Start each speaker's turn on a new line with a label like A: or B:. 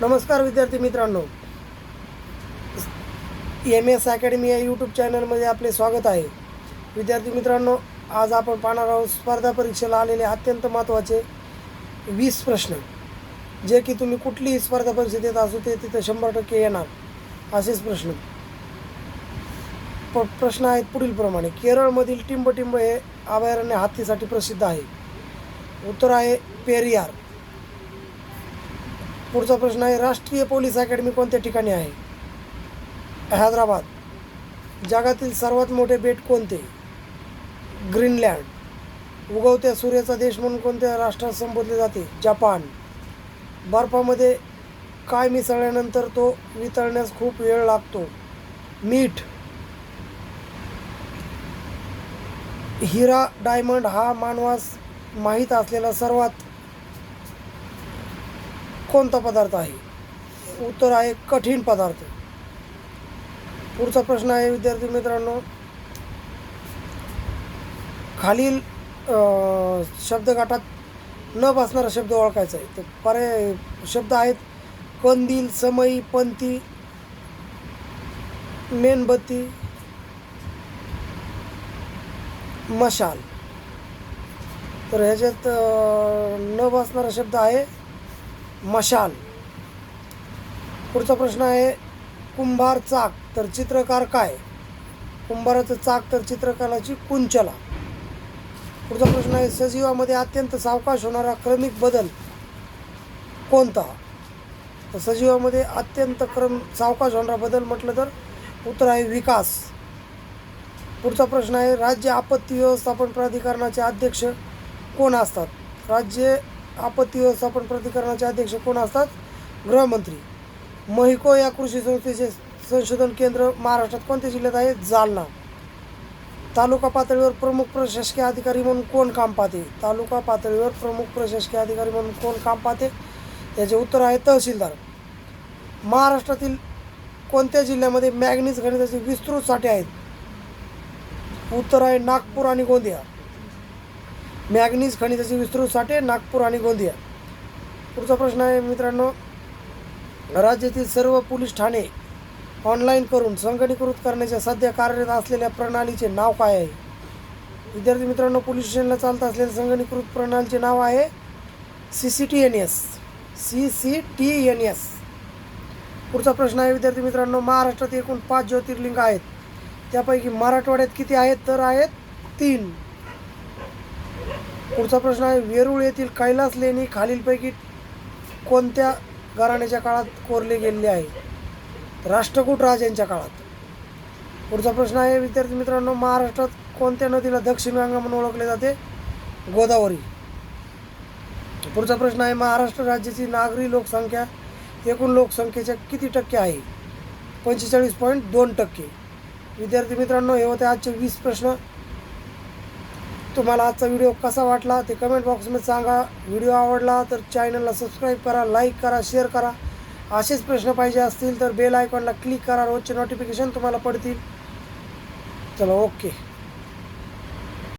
A: नमस्कार विद्यार्थी मित्रांनो. एम एस अकॅडमी या यूट्यूब चॅनलमध्ये आपले स्वागत आहे. विद्यार्थी मित्रांनो आज आपण पाहणार आहोत स्पर्धा परीक्षेला आलेले अत्यंत महत्त्वाचे वीस प्रश्न. जे की तुम्ही कुठलीही स्पर्धा परीक्षा देत असू ते तिथं शंभर टक्के येणार. असेच प्रश्न. प प्रश्न आहेत पुढीलप्रमाणे केरळमधील टिंबटिंब हे अभयारण्य हत्तीसाठी प्रसिद्ध आहे. उत्तर आहे पेरियार. पुढचा प्रश्न आहे राष्ट्रीय पोलीस अकॅडमी कोणत्या ठिकाणी आहे? हैदराबाद. जगातील सर्वात मोठे बेट कोणते? ग्रीनलँड. उगवत्या सूर्याचा देश म्हणून कोणत्या राष्ट्रात संबोधले जाते? जपान. बर्फामध्ये काय मिसळल्यानंतर तो वितळण्यास खूप वेळ लागतो? मीठ. हिरा डायमंड हा मानवास माहीत असलेला सर्वात कोणता पदार्थ आहे? उत्तर आहे कठीण पदार्थ. पुढचा प्रश्न आहे विद्यार्थी मित्रांनो. खालील शब्दगाठात न बसणारा शब्द ओळखायचा आहे. तर पर्याय शब्द आहेत कंदील समई पंथी मेणबत्ती मशाल. तर ह्याच्यात न बसणारा शब्द आहे मशाल. पुढचा प्रश्न आहे कुंभार चाक तर चित्रकार काय? कुंभाराचं चाक तर चित्रकलाची कुंचला. पुढचा प्रश्न आहे सजीवामध्ये अत्यंत सावकाश होणारा क्रमिक बदल कोणता? तर सजीवामध्ये अत्यंत क्रम सावकाश होणारा बदल म्हटलं तर उत्तर आहे विकास. पुढचा प्रश्न आहे राज्य आपत्ती व्यवस्थापन प्राधिकरणाचे अध्यक्ष कोण असतात? राज्य आपत्ती व्यवस्थापन प्राधिकरणाचे अध्यक्ष कोण असतात? गृहमंत्री. महिको या कृषी संस्थेचे संशोधन केंद्र महाराष्ट्रात कोणत्या जिल्ह्यात आहे? जालना. तालुका पातळीवर प्रमुख प्रशासकीय अधिकारी म्हणून कोण काम पाहते? तालुका पातळीवर प्रमुख प्रशासकीय अधिकारी म्हणून कोण काम पाहते? याचे उत्तर आहे तहसीलदार. महाराष्ट्रातील कोणत्या जिल्ह्यामध्ये मॅग्नीज खनिजाचे विस्तृत साठे आहेत? उत्तर आहे नागपूर आणि गोंदिया. मॅग्नीज खनिजाचे विस्तृत साठे नागपूर आणि गोंदिया. पुढचा प्रश्न आहे मित्रांनो राज्यातील सर्व पोलीस ठाणे ऑनलाईन करून संगणीकृत करण्याच्या सध्या कार्यरत असलेल्या प्रणालीचे नाव काय आहे? विद्यार्थी मित्रांनो पोलीस स्टेशनला चालत असलेल्या संगणीकृत प्रणालीचे नाव आहे C C T N S C C T N S पुढचा प्रश्न आहे विद्यार्थी मित्रांनो महाराष्ट्रात एकूण पाच ज्योतिर्लिंग आहेत. त्यापैकी मराठवाड्यात किती आहेत? तर आहेत तीन. पुढचा प्रश्न आहे वेरूळ येथील कैलास लेणी खालीलपैकी कोणत्या घराण्याच्या काळात कोरले गेलेले आहे? राष्ट्रकूट राजांच्या काळात. पुढचा प्रश्न आहे विद्यार्थी मित्रांनो महाराष्ट्रात कोणत्या नदीला दक्षिण गंगा म्हणून ओळखले जाते? गोदावरी. पुढचा प्रश्न आहे महाराष्ट्र राज्याची नागरी लोकसंख्या एकूण लोकसंख्येच्या किती टक्के आहे? पंचेचाळीस पॉईंट दोन टक्के. विद्यार्थी मित्रांनो हे होते आजचे वीस प्रश्न. तुम्हाला आजचा व्हिडिओ कसा वाटला ते कमेंट बॉक्समध्ये सांगा. व्हिडिओ आवडला तर चॅनलला सबस्क्राईब करा लाईक करा शेअर करा. असेच प्रश्न पाहिजे असतील तर बेल आयकॉनला क्लिक करा. रोजचे नोटिफिकेशन तुम्हाला पडतील. चला ओके